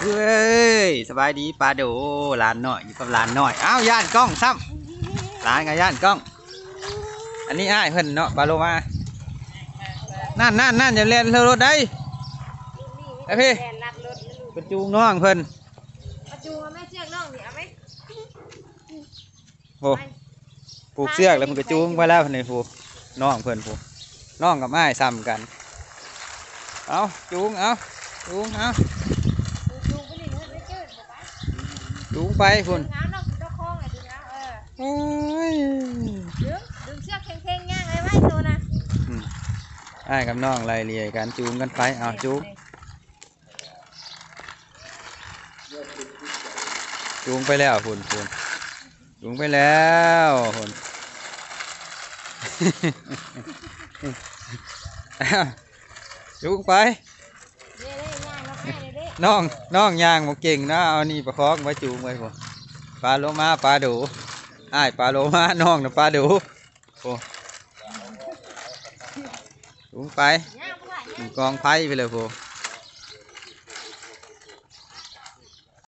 เฮ้ยสบายดีปลาโดหลานหน่อยอยู่กับหลานหน่อยอ้าวย่านกล้องซ้ำหลานกับย่านกล้อง อันนี้อ้ายเพิ่นเนาะปลาโลมานั่นนั่นนั่นอย่าเล่นเทรถได้ไอ้พี่แลนลัดรถนะลูกเป็นจูงน้องเพิ่นมาจูงเอาแม่เชือกน้องนี่เอาไหมโอ้ผูกเสือกแล้วมันก็จูงไปแล้วนี่ผูน้องเพิ่นผูน้องกับอ้ายซ้ำกัน เอาจูงเอาจูงเอา จูงไปนี่เฮ้ยไม่เกินบอกไป จูงไปพุ่นดึงเอาน้องเจ้าคล้องไงดึงเอาเออโอ้ยดึงดึงเชือกเข่งๆย่างเลยไว้ตัวนะอืมอ้ายกับน้องไล่เลี่ยกันจูงกันไปเอาจูงจูงไปแล้วพุ่นพุ่นจูงไปแล้วพุ่นอ้าวจูงไป เด้เด้ย่างน้องแม่เด้เด้ น้องน้องยางบ่เก่งนะเอานี่ประคองไว้จูงไว้ผมปลาโลมาปลาดูอ้ายปลาโลมาน้องนะปลาดูโอ้ลงไปย่างผู้หลานถึย่างงกองไผ่ไปเลยผม